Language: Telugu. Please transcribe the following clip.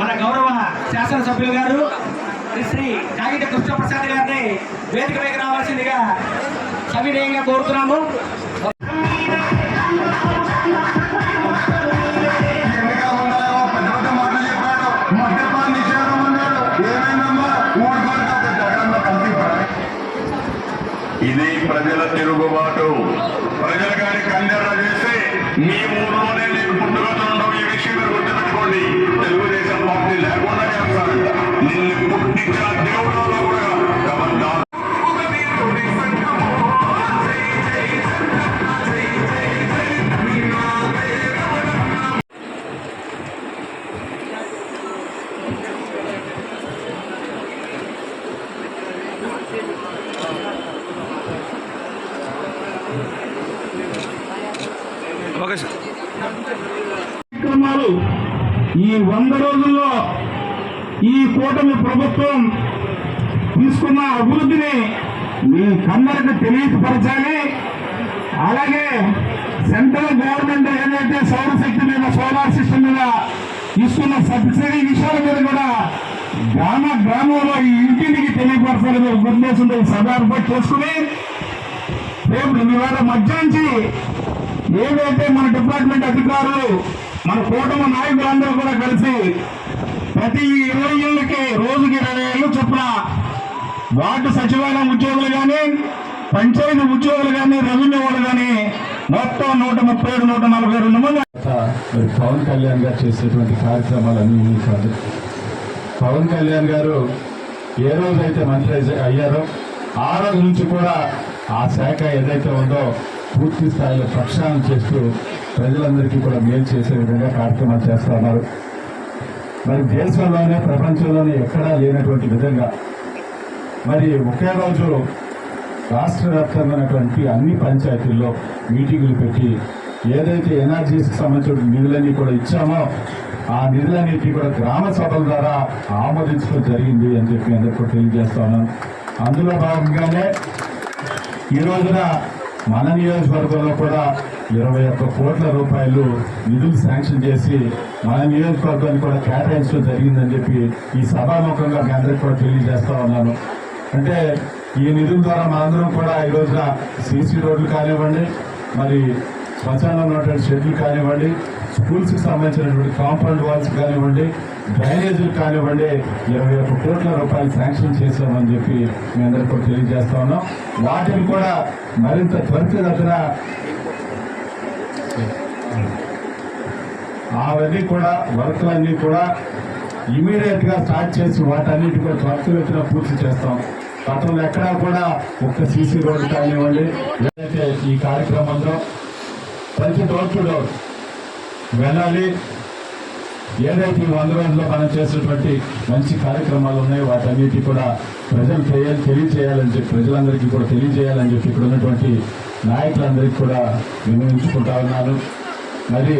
మన గౌరవ శాసనసభ్యులు గారు శ్రీ కాగిత కృష్ణప్రసాద్ గారిని వేదిక మీద రావాల్సిందిగా సవినయంగా కోరుతున్నాము. ఇది ప్రజల తిరుగుబాటు. ప్రజల గారి కందెర్ర చేసి మీ ఊర్లోనే నీకు పుట్టుకతుండవు ఇవి ఓకే సార్. కార్యక్రమాలు ఈ వంద రోజుల్లో ఈ కూటమి ప్రభుత్వం తీసుకున్న అభివృద్ధిని మీ కందరికి తెలియపరచాలి. అలాగే సెంట్రల్ గవర్నమెంట్ ఏదైతే సౌరశక్తి మీద సోలార్ సిస్టమ్ మీద ఇస్తున్న సబ్సిడీ విషయాల మీద కూడా గ్రామ గ్రామంలో ఈ ఇంటింటికి తెలియపరచాలని ఒక ఉద్దేశంతో ఈ సభ ఏర్పాటు చేసుకుని రేపు ఇవాళ మధ్యాహ్నించి ఏదైతే మన డిపార్ట్మెంట్ అధికారులు మన కూటమి నాయకులందరూ కూడా కలిసి ప్రతి ఇరవై ఏళ్ళకి రోజుకి ఇరవై ఏళ్ళు చొప్పున వార్డు సచివాలయం ఉద్యోగులు కానీ పంచాయతీ ఉద్యోగులు కానీ రెవెన్యూ వాళ్ళు కానీ మొత్తం నూట ముప్పై ఏడు నూట నలభై రెండు మంది పవన్ కళ్యాణ్ గారు చేసేటువంటి కార్యక్రమాలన్నీ కాదు. పవన్ కళ్యాణ్ గారు ఏ రోజైతే మంత్రి అయ్యారో ఆ రోజు నుంచి కూడా ఆ శాఖ ఏదైతే ఉందో పూర్తి స్థాయిలో ప్రక్షాళన చేస్తూ ప్రజలందరికీ కూడా మేలు చేసే విధంగా కార్యక్రమాలు చేస్తున్నారు మరి దేశంలోనే ప్రపంచంలోనే ఎక్కడా లేనటువంటి విధంగా మరి ఒకే రోజు రాష్ట్ర వ్యాప్తంగానటువంటి అన్ని పంచాయతీల్లో మీటింగులు పెట్టి ఏదైతే ఎనర్జీస్కి సంబంధించిన నిధులన్నీ కూడా ఇచ్చామో ఆ నిధులన్నిటి కూడా గ్రామ సభల ద్వారా ఆమోదించడం జరిగింది అని చెప్పి అందరికీ కూడా తెలియజేస్తా ఉన్నాను అందులో భాగంగానే ఈ రోజున మన నియోజకవర్గంలో కూడా ఇరవై ఒక్క కోట్ల రూపాయలు నిధులు శాంక్షన్ చేసి మన నియోజకవర్గాన్ని కూడా కేటాయించడం జరిగిందని చెప్పి ఈ సభాముఖంగా మీ అందరికీ కూడా తెలియజేస్తా ఉన్నాను. అంటే ఈ నిధుల ద్వారా మనందరం కూడా ఈ రోజున సీసీ రోడ్లు కానివ్వండి మరి శ్మశానంలో ఉన్నటువంటి షెడ్లు కానివ్వండి స్కూల్స్కి సంబంధించినటువంటి కాంపౌండ్ వాల్స్ కానివ్వండి డ్రైనేజీలు కానివ్వండి ఇరవై ఒక్క కోట్ల రూపాయలు శాంక్షన్ చేశామని చెప్పి మీ అందరికీ కూడా తెలియజేస్తా ఉన్నాం. వాటిని కూడా మరింత త్వరితగతిన అవన్నీ కూడా వర్క్లన్నీ కూడా ఇమీడియట్గా స్టార్ట్ చేసి వాటన్నిటి కూడా త్వరితగతిన పూర్తి చేస్తాం. గతంలో ఎక్కడా కూడా ఒక్క సీసీ రోడ్డు కానివ్వండి ఏదైతే ఈ కార్యక్రమంలో ప్రతి డోర్ టు డోర్ వెళ్ళాలి. ఏదైతే ఈ వంద రోజుల్లో మనం చేసినటువంటి మంచి కార్యక్రమాలు ఉన్నాయో వాటన్నిటి కూడా ప్రజలు తెలియాలి తెలియజేయాలని చెప్పి ప్రజలందరికీ కూడా తెలియజేయాలని చెప్పి ఇక్కడ ఉన్నటువంటి నాయకులందరికీ కూడా వినియోగించుకుంటా ఉన్నాను. మరి